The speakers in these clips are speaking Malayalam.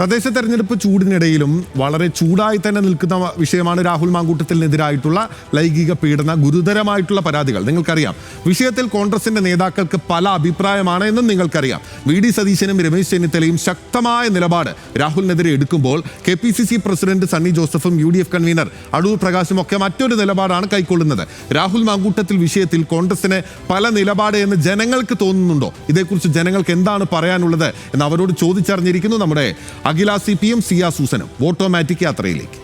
തദ്ദേശ തെരഞ്ഞെടുപ്പ് ചൂടിനിടയിലും വളരെ ചൂടായി തന്നെ നിൽക്കുന്ന വിഷയമാണ് രാഹുൽ മാങ്കൂട്ടത്തിനെതിരായിട്ടുള്ള ലൈംഗിക പീഡന ഗുരുതരമായിട്ടുള്ള പരാതികൾ. നിങ്ങൾക്കറിയാം. വിഷയത്തിൽ കോൺഗ്രസിന്റെ നേതാക്കൾക്ക് പല അഭിപ്രായമാണ് എന്നും നിങ്ങൾക്കറിയാം. വി ഡി സതീശനും രമേശ് ചെന്നിത്തലയും ശക്തമായ നിലപാട് രാഹുലിനെതിരെ എടുക്കുമ്പോൾ K P C C president Sunny ജോസഫും U D F convener Adoor പ്രകാശും ഒക്കെ മറ്റൊരു നിലപാടാണ് കൈക്കൊള്ളുന്നത്. രാഹുൽ മാങ്കൂട്ടത്തിൽ വിഷയത്തിൽ കോൺഗ്രസിന് പല നിലപാട് എന്ന് ജനങ്ങൾക്ക് തോന്നുന്നുണ്ടോ? ഇതേക്കുറിച്ച് ജനങ്ങൾക്ക് എന്താണ് പറയാനുള്ളത് എന്ന് അവരോട് ചോദിച്ചറിഞ്ഞിരിക്കുന്നു നമ്മുടെ Akhila C P M Siya സൂസനും automatic യാത്രയിലേക്ക്.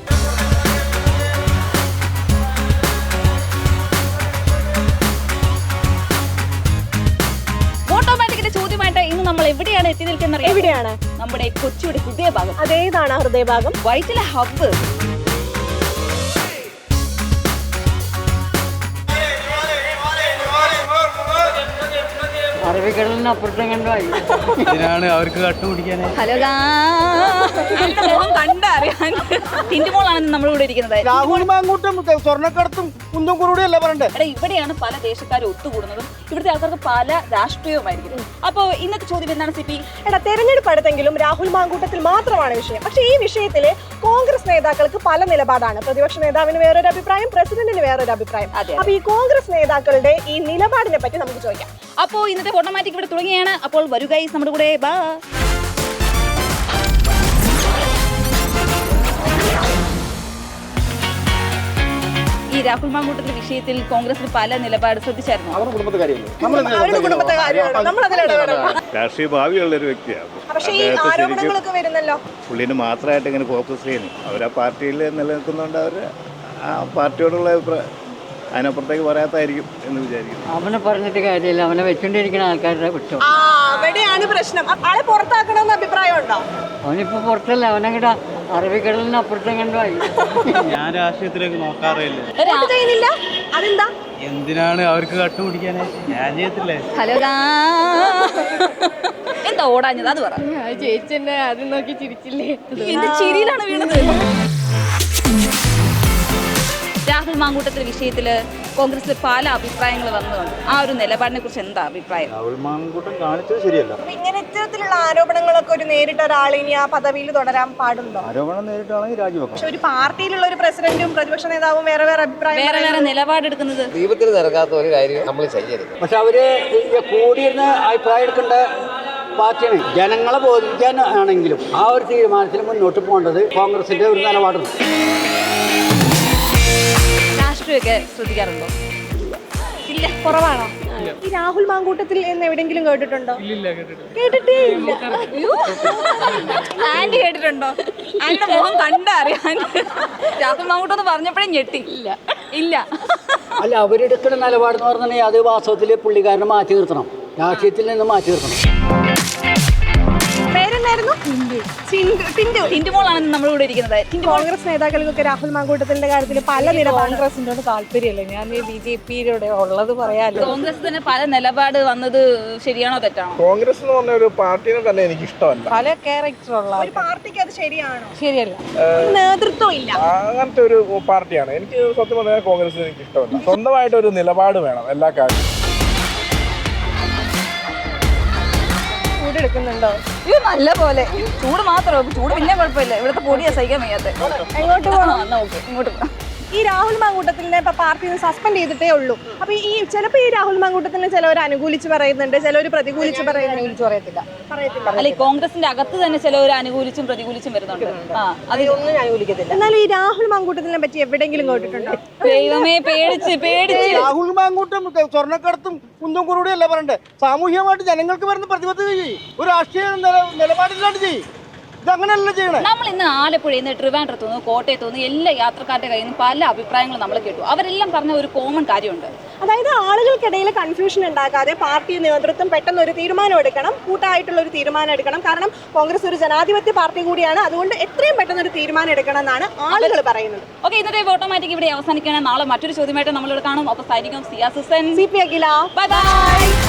ഓട്ടോമാറ്റിക്കിന്റെ ചോദ്യമായിട്ട് ഇന്ന് നമ്മൾ എവിടെയാണ് എത്തി നിൽക്കുന്നത് എവിടെയാണ്? നമ്മുടെ കൊച്ചിയുടെ ഹൃദയഭാഗം. അതേതാണ് ഹൃദയഭാഗം? വൈറ്റിലെ ഹബ്ബ്. ഇതിനാണ് അവർക്ക് കട്ടുപിടിക്കാൻ ഹലോ കണ്ടറിയാൻ ടിന്റുമോളാണ് നമ്മളിവിടെ ഇരിക്കുന്നത്. രാഹുൽ മാങ്കൂട്ടും സ്വർണക്കടത്തും കുന്തും കുറുടിയല്ല പറയണ്ടേ എടാ ഇവിടെയാണ് പല ദേശക്കാരും ഒത്തുകൂടുന്നതും ഇവിടുത്തെ ആൾക്കാർക്ക് പല രാഷ്ട്രീയവുമായിരിക്കും. അപ്പൊ ഇന്നത്തെ ചോദ്യം എന്താണ് സിപി എടാ തെരഞ്ഞെടുപ്പ് അടുത്തെങ്കിലും രാഹുൽ മാങ്കൂട്ടത്തിൽ മാത്രമാണ് വിഷയം. പക്ഷെ ഈ വിഷയത്തിൽ കോൺഗ്രസ് നേതാക്കൾക്ക് പല നിലപാടാണ്. പ്രതിപക്ഷ നേതാവിന് വേറൊരു അഭിപ്രായം പ്രസിഡന്റിന് വേറൊരു അഭിപ്രായം. അതെ. അപ്പൊ ഈ കോൺഗ്രസ് നേതാക്കളുടെ ഈ നിലപാടിനെ പറ്റി നമുക്ക് ചോദിക്കാം. അപ്പോ ഇന്നത്തെ ഓട്ടോമാറ്റിക് ഇവിടെ തുടങ്ങിയാണ്. അപ്പോൾ വരുക നമ്മുടെ കൂടെ. ബാ ഈ രാഹുൽ മാങ്കൂട്ടത്തിന്റെ വിഷയത്തിൽ കോൺഗ്രസിന് പല നിലപാട് ശ്രദ്ധിച്ചായിരുന്നു? രാഷ്ട്രീയ ഭാവിയുള്ള ഒരു വ്യക്തിയാണ്. പക്ഷേ ഈ അദ്ദേഹത്തെ വരുന്നല്ലോ. പുള്ളിന് മാത്രമായിട്ട് ഇങ്ങനെ ഫോക്കസ് ചെയ്യുന്നു അവർ ആ പാർട്ടിയിൽ നിലനിൽക്കുന്നോണ്ട് അവർ ആ പാർട്ടിയോടുള്ള അഭിപ്രായം അതിനപ്പുറത്തേക്ക് പറയാത്തായിരിക്കും എന്ന് വിചാരിക്കുന്നു. അവനെ പറഞ്ഞിട്ട് കാര്യമില്ല. അവനെ വെച്ചോണ്ടിരിക്കുന്ന ആൾക്കാരുടെ കുറ്റം ആ അവിടെയാണ് പ്രശ്നം. ആളെ പുറത്താക്കണമെന്ന് അഭിപ്രായം ഉണ്ടോ? അവനിപ്പോ പുറത്തല്ല. അവനങ്ങട അറബിക്കടലിന് അപ്പുറത്തും ഞാൻ രാഷ്ട്രീയത്തിലേക്ക് നോക്കാറില്ല. വോട്ട് ചെയ്യുന്നില്ല? അതെന്താ? എന്തിനാണ് അവർക്ക് കട്ടുപിടിക്കാനായി ഞാൻ ചെയ്യത്തില്ലേ? ഹലോ എന്താ ഓടാഞ്ഞത്? അത് പറ. ചേച്ചെന്നെ അത് നോക്കി ചിരിച്ചില്ലേ? എന്ത് ചിരിയിലാണ് വീണത്? രാഹുൽ വിഷയത്തിൽ വിഷയത്തിൽ കോൺഗ്രസിൽ പല അഭിപ്രായങ്ങൾ വന്നതുകൊണ്ട് ആ ഒരു നിലപാടിനെ കുറിച്ച് എന്താ അഭിപ്രായം? രാഹുൽ മാങ്കൂട്ടം കാണിച്ചത് ശരിയല്ല. ഇങ്ങനെ ഇത്തരത്തിലുള്ള ആരോപണങ്ങളൊക്കെ ഒരു നേരിട്ട ഒരാൾ ഇനി ആ പദവിയിൽ തുടരാൻ പാടുണ്ടോ? ആരോപണം നേരിട്ടാണെങ്കിൽ രാജിവെക്കണം പക്ഷെ ഒരു പാർട്ടിയിലുള്ള ഒരു പ്രസിഡന്റും പ്രതിപക്ഷ നേതാവും വേറെ വേറെ അഭിപ്രായം വേറെ വേറെ നിലപാടെടുക്കുന്നത്? ദൈവത്തിന് നിരക്കാത്ത ഒരു കാര്യം നമ്മൾ ചെയ്യരുത്. പക്ഷെ അവർ കൂടിയിരുന്ന് അഭിപ്രായം എടുക്കേണ്ട പാർട്ടിയാണ്. ജനങ്ങളെ ബോധിക്കാനാണെങ്കിലും ആണെങ്കിലും ആ ഒരു തീരുമാനത്തിൽ മുന്നോട്ട് പോകേണ്ടത് കോൺഗ്രസിന്റെ ഒരു നിലപാടാണ് രാഷ്ട്രീയമൊക്കെ ശ്രദ്ധിക്കാറുണ്ടോ? ഇല്ല കുറവാണോ? ഈ രാഹുൽ മാങ്കൂട്ടത്തിൽ എന്ന് എവിടെങ്കിലും കേട്ടിട്ടുണ്ടോ? കേട്ടിട്ടേ ഇല്ല. ആന്റി കേട്ടിട്ടുണ്ടോ? ആന്റിയുടെ മുഖം കണ്ടറിയാൻ രാഹുൽ മാങ്കൂട്ടം എന്ന് പറഞ്ഞപ്പോഴേ ഞെട്ടി. ഇല്ല. ഇല്ല. അല്ല അവരെടുക്കുന്ന നിലപാടെന്ന് പറഞ്ഞാൽ അത് വാസ്തവത്തിൽ പുള്ളിക്കാരനെ മാറ്റി നിർത്തണം. രാഷ്ട്രീയത്തിൽ നിന്ന് മാറ്റി നിർത്തണം. നമ്മൾ ഇരിക്കുന്നത്. കോൺഗ്രസ് നേതാക്കൾക്കൊക്കെ രാഹുൽ മാങ്കൂട്ടത്തിന്റെ കാര്യത്തിൽ പല നിലപാട് കോൺഗ്രസിനോട് താല്പര്യമില്ല. ഞാൻ ബി ജെ പിയിലൂടെ ഉള്ളത് പറയാല്ലോ കോൺഗ്രസ് തന്നെ പല നിലപാട് വന്നത് ശരിയാണോ തെറ്റാണോ? കോൺഗ്രസ് എന്ന് പറഞ്ഞ ഒരു പാർട്ടിനെ തന്നെ എനിക്ക് ഇഷ്ടമല്ല. പല ക്യാരക്ടറുള്ള ഒരു പാർട്ടിക്ക് അത് ശരിയാണോ? ശരിയല്ല. നേതൃത്വം ഇല്ല അങ്ങനത്തെ ഒരു പാർട്ടിയാണ്. എനിക്ക് സത്യം പറഞ്ഞാൽ കോൺഗ്രസ് എനിക്ക് ഇഷ്ടമല്ല. സ്വന്തമായിട്ട് ഒരു നിലപാട് വേണം എല്ലാ കാര്യവും ചൂടെടുക്കുന്നുണ്ടോ ഇത് നല്ല പോലെ. ചൂട് മാത്രമേ ചൂട് പിന്നെ കുഴപ്പമില്ല. ഇവിടുത്തെ പൊടിയാ സഹിക്കാൻ വയ്യാത്ത. എങ്ങോട്ട് ആ, എന്നാ ഓക്കെ. ഇങ്ങോട്ട് പോ. ഈ രാഹുൽ മാങ്കൂട്ടത്തിനെ ഇപ്പൊ പാർട്ടിയിൽ നിന്ന് സസ്പെൻഡ് ചെയ്തിട്ടേ ഉള്ളൂ. അപ്പൊ ഈ ചിലപ്പോ ഈ രാഹുൽ മാങ്കൂട്ടത്തിനെ ചിലവർ അനുകൂലിച്ച് പറയുന്നുണ്ട് ചിലവർ പ്രതികൂലിച്ച് പറയുന്നുണ്ട്. പറയത്തില്ല. അല്ല കോൺഗ്രസിന്റെ അകത്ത് തന്നെ ചിലവർ അനുകൂലിച്ചും പ്രതികൂലിച്ചും വരുന്നുണ്ട്. ആ അത് ഞാൻ വിളിക്കത്തില്ല എന്നാലും ഈ രാഹുൽ മാങ്കൂട്ടത്തിനെ പറ്റി എവിടെയെങ്കിലും കേട്ടിട്ടുണ്ടോ? ദൈവമേ പേടിച്ച് പേടിച്ച്. രാഹുൽ മാങ്കൂട്ടും സ്വർണക്കടത്തും കുന്തും കുറുടി അല്ല പറയണ്ടേ? സാമൂഹികമായിട്ട് ജനങ്ങൾക്ക് വരുന്ന പ്രതിബദ്ധത ചെയ്യും. ഒരു രാഷ്ട്രീയ നില- നിലപാടില്ലാണ്ട് ചെയ്യും. നമ്മൾ ഇന്ന് ആലപ്പുഴയിൽ നിന്ന് ട്രിവാൻഡ്രത്ത് നിന്ന് കോട്ടയത്ത് നിന്ന് എല്ലാ യാത്രക്കാരുടെ കയ്യിൽ നിന്ന് പല അഭിപ്രായങ്ങളും നമ്മൾ കേട്ടു. അവരെല്ലാം പറഞ്ഞ ഒരു കോമൺ കാര്യമുണ്ട്. അതായത് ആളുകൾക്കിടയിൽ കൺഫ്യൂഷൻ ഉണ്ടാക്കാതെ പാർട്ടി നേതൃത്വം പെട്ടെന്ന് ഒരു തീരുമാനം എടുക്കണം കൂട്ടായിട്ടുള്ള ഒരു തീരുമാനം എടുക്കണം. കാരണം കോൺഗ്രസ് ഒരു ജനാധിപത്യ പാർട്ടി കൂടിയാണ്. അതുകൊണ്ട് എത്രയും പെട്ടെന്ന് ഒരു തീരുമാനം എടുക്കണം എന്നാണ് ആളുകൾ പറയുന്നത്. ഓക്കെ ഇന്നത്തെ ഓട്ടോമാറ്റിക് ഇവിടെ അവസാനിക്കുകയാണ്. നാളെ മറ്റൊരു ചോദ്യമായിട്ട് നമ്മളിവിടെ കാണും. അപ്പോൾ സൈനികം Siya Susan C P Akhila. Bye bye